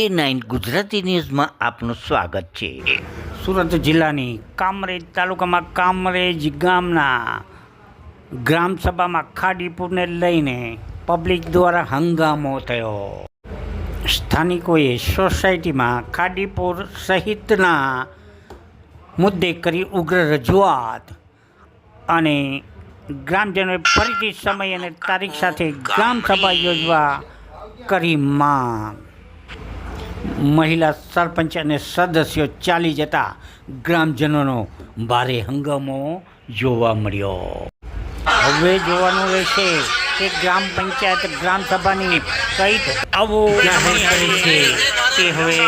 એ nine Gujarati ન્યૂઝમાં આપનું સ્વાગત છે. સુરત જિલ્લાની કામરેજ તાલુકામાં કામરેજ ગામના ગ્રામસભામાં ખાડીપુરને લઈને પબ્લિક દ્વારા હંગામો થયો. સ્થાનિકોએ સોસાયટીમાં ખાડીપુર સહિતના મુદ્દે કરી ઉગ્ર રજૂઆત અને ગ્રામજનોએ ફરીથી સમય અને તારીખ સાથે ગ્રામસભા યોજવા કરી માંગ. મહિલા સરપંચ અને સદસ્યો ચાલી જતા ગ્રામજનોનો ભારે હંગામો જોવા મળ્યો. હવે જોવાનું રહેશે કે ગ્રામ પંચાયત ગ્રામ સભાની કઈ આવો છે તે હવે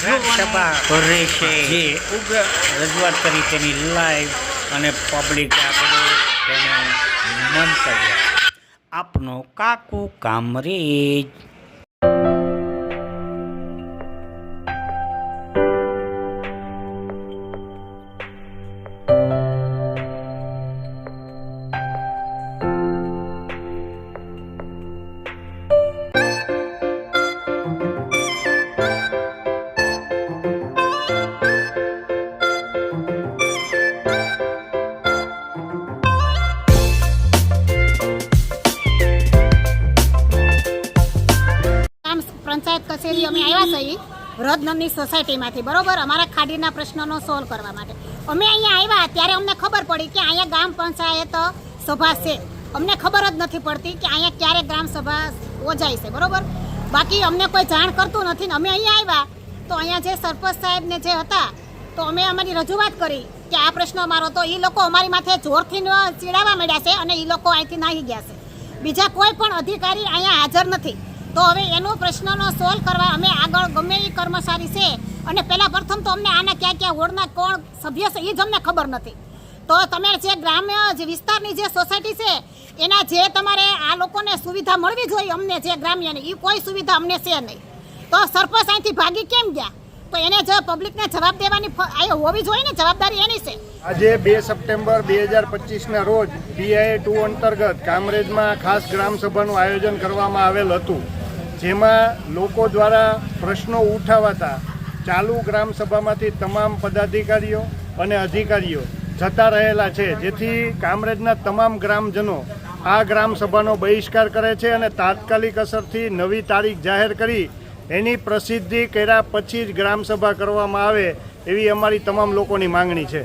ગ્રામસભા રહેશે. જે ઉગ્ર રજૂઆત કરી તેની લાઈવ અને પબ્લિક આપણે તેનું મંતવ્ય આપનો કાકુ કામરેજ. પંચાયત કચેરી અમે આવ્યા છીએ રદનંદની સોસાયટીમાંથી, બરોબર? અમારા ખાડીના પ્રશ્નોનો સોલ્વ કરવા માટે. અમે અહીંયા આવ્યા ત્યારે અમને ખબર પડી કે અહીંયા ગ્રામ પંચાયત સભા છે. અમને ખબર જ નથી પડતી કે અહીંયા ક્યારે ગ્રામ સભા યોજાય છે, બરોબર? બાકી અમને કોઈ જાણ કરતું નથી ને અમે અહીંયા આવ્યા તો અહીંયા જે સરપંચ સાહેબને જે હતા તો અમે અમારી રજૂઆત કરી કે આ પ્રશ્ન અમારો. તો એ લોકો અમારી માથે જોરથી ચીડાવવા માંડ્યા છે અને એ લોકો અહીંથી નાહી ગયા છે. બીજા કોઈ પણ અધિકારી અહીંયા હાજર નથી. તો હવે એનો પ્રશ્નનો સોલ્વ કરવા અમે આગળ ગમે એ કર્મચારી છે. અને પહેલાં પ્રથમ તો અમને આના ક્યાં ક્યાં વોર્ડના કોણ સભ્ય છે એ જ અમને ખબર નથી. તો તમે જે ગ્રામ્ય જે વિસ્તારની જે સોસાયટી છે, એના જે તમારે આ લોકોને સુવિધા મળવી જોઈએ અમને જે ગ્રામ્યને એ કોઈ સુવિધા અમને છે નહીં. તો સરપંચ અહીંથી ભાગી કેમ ગયા? તો એને જે પબ્લિકને જવાબ દેવાની હોવી જોઈએ ને, જવાબદારી એની છે. આજે બે સપ્ટેમ્બર બે હજાર પચીસના રોજ બીઆઈ ટુ અંતર્ગત કામરેજમાં ખાસ ગ્રામસભાનું આયોજન કરવામાં આવેલ હતું. જેમાં લોકો દ્વારા પ્રશ્નો ઉઠાવાતા ચાલુ ગ્રામસભામાંથી તમામ પદાધિકારીઓ અને અધિકારીઓ જતા રહેલા છે. જેથી કામરેજના તમામ ગ્રામજનો આ ગ્રામસભાનો બહિષ્કાર કરે છે અને તાત્કાલિક અસરથી નવી તારીખ જાહેર કરી એની પ્રસિદ્ધિ કર્યા પછી જ ગ્રામસભા કરવામાં આવે એવી અમારી તમામ લોકોની માંગણી છે.